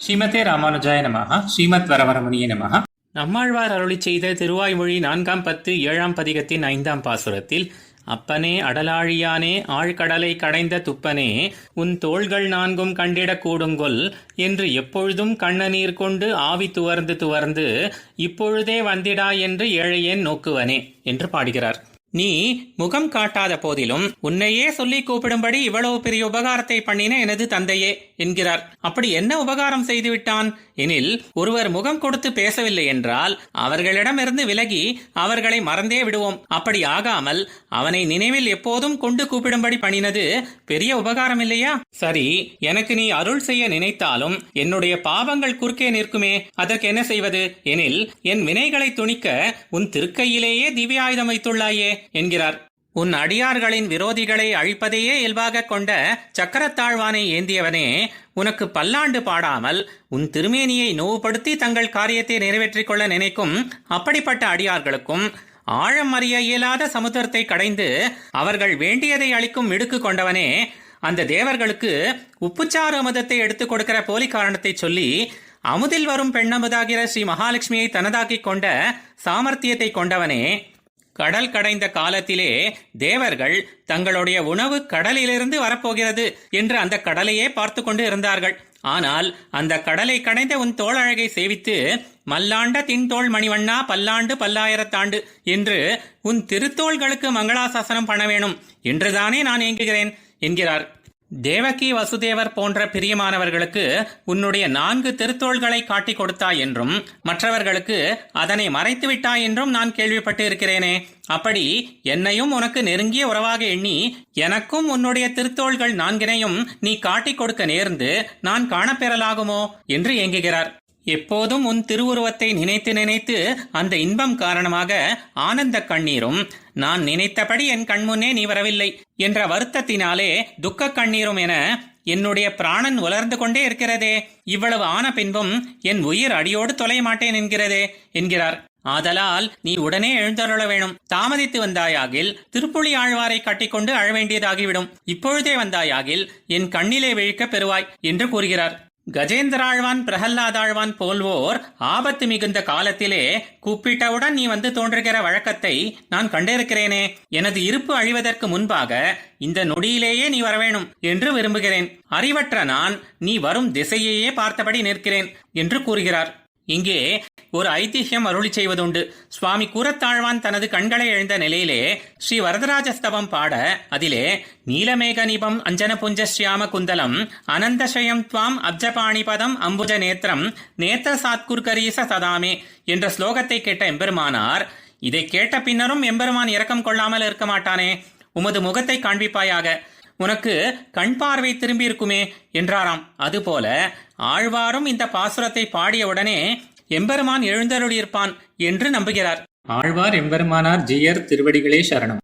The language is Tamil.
ஸ்ரீமதே ராமானுஜாய நமஹ ஸ்ரீமத் வரவரமணிய நமஹ. நம்மாழ்வார் அருளி செய்த திருவாய்மொழி நான்காம் பத்து ஏழாம் பதிகத்தின் ஐந்தாம் பாசுரத்தில் அப்பனே அடலாழியானே ஆழ்கடலை கடைந்த துப்பனே உன் தோள்கள் நான்கும் கண்டிடக் கூடுங்கொல் என்று எப்பொழுதும் கண்ணநீர் கொண்டு ஆவி துவர்ந்து துவர்ந்து இப்பொழுதே வந்திடா என்று ஏழையேன் நோக்குவனே என்று பாடுகிறார். நீ முகம் காட்டாத போதிலும் உன்னையே சொல்லி கூப்பிடும்படி இவ்வளவு பெரிய உபகாரத்தை பண்ணின எனது தந்தையே என்கிறார். அப்படி என்ன உபகாரம் செய்துவிட்டான்? எனில் ஒருவர் முகம் கொடுத்து பேசவில்லை என்றால் அவர்களிடமிருந்து விலகி அவர்களை மறந்தே விடுவோம். அப்படி ஆகாமல் அவனை நினைவில் எப்போதும் கொண்டு கூப்பிடும்படி பண்ணினது பெரிய உபகாரம் இல்லையா? சரி எனக்கு நீ அருள் செய்ய நினைத்தாலும் என்னுடைய பாவங்கள் குறுக்கே நிற்குமே. அதற்கு என்ன செய்வது? எனில் என் வினைகளை துணிக்க உன் திருக்கையிலேயே திவ்யாயுதம் வைத்துள்ளாயே. என்கிறார். உன் அடியார்களின் விரோதிகளை அழிப்பதையே இயல்பாக கொண்ட சக்கரத்தாழ்வானை ஏந்தியவனே உனக்கு பல்லாண்டு பாடாமல் உன் திருமேனியை நோவுபடுத்தி தங்கள் காரியத்தை நிறைவேற்றிக் கொள்ள நினைக்கும் அப்படிப்பட்ட அடியார்களுக்கும் ஆழம் அறிய இயலாத சமுத்திரத்தை கடைந்து அவர்கள் வேண்டியதை அளிக்கும் மிடுக்கு கொண்டவனே அந்த தேவர்களுக்கு உப்புச்சாறு அமுதத்தை எடுத்துக் கொடுக்கிற போலி காரணத்தை சொல்லி அமுதில் வரும் பெண்ணமுதாகிற ஸ்ரீ மகாலட்சுமியை தனதாக்கிக் கொண்ட சாமர்த்தியத்தை கொண்டவனே கடல் கடைந்த காலத்திலே தேவர்கள் தங்களுடைய உணவு கடலிலிருந்து வரப்போகிறது என்று அந்த கடலையே பார்த்து கொண்டு இருந்தார்கள். ஆனால் அந்த கடலை கடைந்த உன் தோளழகை சேவித்து மல்லாண்ட தின்தோள் மணிவண்ணா பல்லாண்டு பல்லாயிரத்தாண்டு என்று உன் திருத்தோள்களுக்கு மங்களாசாசனம் பண்ண வேணும். என்றுதானே நான் ஏங்குகிறேன் என்கிறார். தேவகி வசுதேவர் போன்ற பிரியமானவர்களுக்கு உன்னுடைய நான்கு திருத்தோள்களை காட்டிக் கொடுத்தாய் என்றும் மற்றவர்களுக்கு அதனை மறைத்து விட்டாய் என்றும் நான் கேள்விப்பட்டு இருக்கிறேனே அப்படி என்னையும் உனக்கு நெருங்கிய உறவாக எண்ணி எனக்கும் உன்னுடைய திருத்தோள்கள் நான்கினையும் நீ காட்டிக் கொடுக்க நேர்ந்து நான் காணப்பெறலாகுமோ? என்று ஏங்குகிறார். எப்போதும் உன் திருவுருவத்தை நினைத்து நினைத்து அந்த இன்பம் காரணமாக ஆனந்த கண்ணீரும் நான் நினைத்தபடி என் கண்முன்னே நீ வரவில்லை என்ற வருத்தத்தினாலே துக்க கண்ணீரும் என என்னுடைய பிராணன் உலர்ந்து கொண்டே இருக்கிறதே. இவ்வளவு ஆன பின்பும் என் உயிர் அடியோடு தொலைய மாட்டேன் என்கிறதே என்கிறார். ஆதலால் நீ உடனே எழுந்தருள வேணும். தாமதித்து வந்தாயாகில் திருப்புலி ஆழ்வாரை கட்டிக்கொண்டு அழவேண்டியதாகிவிடும் இப்பொழுதே வந்தாயாகில் என் கண்ணிலே விழிக்க பெறுவாய் என்று கூறுகிறார். கஜேந்திராழ்வான் பிரகல்லாதாழ்வான் போல்வோர் ஆபத்து மிகுந்த காலத்திலே கூப்பிட்டவுடன் நீ வந்து தோன்றுகிற வழக்கத்தை நான் கண்டிருக்கிறேனே. எனது இருப்பு அழிவதற்கு முன்பாக இந்த நொடியிலேயே நீ வரவேணும் என்று விரும்புகிறேன். அறிவற்ற நான் நீ வரும் திசையையே பார்த்தபடி நிற்கிறேன் என்று கூறுகிறார். இங்கே ஒரு ஐதிஹ்யம் அருளி செய்வதுண்டு. சுவாமி கூரத்தாழ்வான் தனது கண்களை எழுந்த நிலையிலே ஸ்ரீ வரதராஜஸ்தவம் பாட அதிலே நீலமேக நிபம் அஞ்சன புஞ்ச ஸ்யாம குந்தலம் அனந்தசயம் துவாம் அப்ஜபாணிபதம் அம்புஜ நேத்திரம் நேத்த சாத்குர்கரீச சதாமே என்ற ஸ்லோகத்தை கேட்ட எம்பெருமானார் இதை கேட்ட பின்னரும் எம்பெருமான் இரக்கம் கொள்ளாமல் இருக்க மாட்டானே உமது முகத்தை காண்பிப்பாயாக. உனக்கு கண் பார்வை திரும்பி இருக்குமே என்றாராம். அதுபோல ஆழ்வாரும் இந்த பாசுரத்தை பாடியவுடனே எம்பெருமான் எழுந்தருளியிருப்பான் என்று நம்புகிறார். ஆழ்வார் எம்பெருமானார் ஜீயர் திருவடிகளே சரணம்.